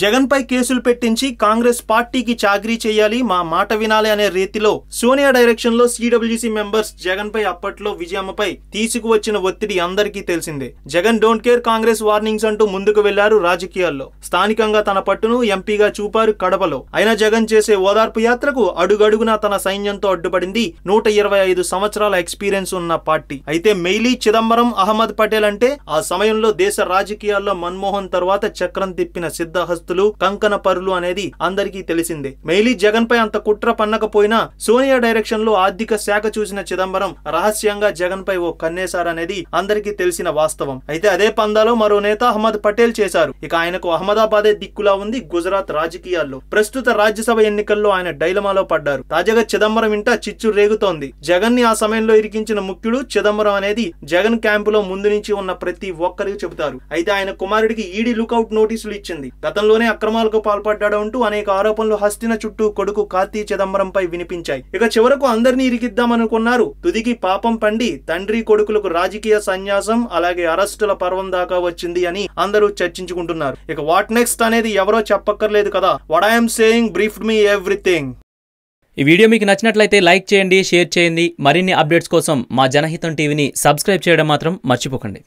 జగన్ పై కేసులు పెట్టించి కాంగ్రెస్ పార్టీకి చాకరీ చేయాలి మా మాట వినాలి అనే రీతిలో సోనియా డైరెక్షన్లో సిడబ్ల్యూసీ మెంబర్స్ జగన్ పై అప్పట్లో విజయమ్మపై తీసుకువచ్చిన ఒత్తిడి అందరికీ తెలిసిందే. Jagan don't care Congress warnings అంటూ ముందుకు వెళ్ళారు రాజకీయాల్లో. స్థానికంగా తన పట్టును ఎంపీగా చూపారు కడపలో. అయినా జగన్ చేసే ఓదార్పు యాత్రకు అడుగడుగునా తన సైన్యంతో అడ్డుపడింది నూట ఇరవై ఐదు సంవత్సరాల ఎక్స్పీరియన్స్ ఉన్న పార్టీ. అయితే మెయిలీ చిదంబరం అహ్మద్ పటేల్ అంటే ఆ సమయంలో దేశ రాజకీయాల్లో మన్మోహన్ తర్వాత చక్రం తిప్పిన సిద్ధహస్తులు కంకణ పరులు అనేది అందరికీ తెలిసిందే. మెయిలీ జగన్ పై అంత కుట్ర పన్నకపోయినా సోనియా డైరెక్షన్లో ఆర్థిక శాఖ చూసిన చిదంబరం రహస్యంగా జగన్ పై ఓ కన్నేశారనేది అందరికీ తెలిసిన వాస్తవం. అయితే అదే పందాలో మరో నేత అహ్మద్ పటేల్ చేశారు. ఇక ఆయనకు అహ్మదాబాదే దిక్కులా ఉంది గుజరాత్ రాజకీయాల్లో. ప్రస్తుత రాజ్యసభ ఎన్నికల్లో ఆయన డైలమాలో పడ్డారు. తాజాగా చిదంబరం ఇంట చిచ్చు రేగుతోంది. జగన్ని ఆ సమయంలో ఇరికించిన ముఖ్యుడు చిదంబరం అనేది జగన్ క్యాంపులో ముందు నుంచి ఉన్న ప్రతి ఒక్కరికి చెబుతారు. అయితే ఆయన కుమారుడికి ఈడీ లుకౌట్ నోటీసులు ఇచ్చింది. గతంలో గతంలోనే అక్రమాలకు పాల్పడ్డాడు అంటూ అనేక ఆరోపణలు హస్తిన చుట్టూ కొడుకు కార్తీ చిదంబరంపై వినిపించాయి. ఇక చివరకు అందరినీ ఇరికిద్దామనుకున్నారు. తుదికి పాపం పండి తండ్రి కొడుకులకు రాజకీయ సన్యాసం అలాగే అరెస్టుల పర్వం దాకా వచ్చింది అని అందరూ చర్చించుకుంటున్నారు. ఇక వాట్ నెక్స్ట్ అనేది ఎవరో చెప్పక్కర్లేదు కదా. What I'm saying briefed me everything ఈ వీడియో మీకు నచ్చినట్లయితే లైక్ చేయండి షేర్ చేయండి. మరిన్ని అప్డేట్స్ కోసం మా జనహితం టీవీని సబ్స్క్రైబ్ చేయడం మాత్రం మర్చిపోకండి.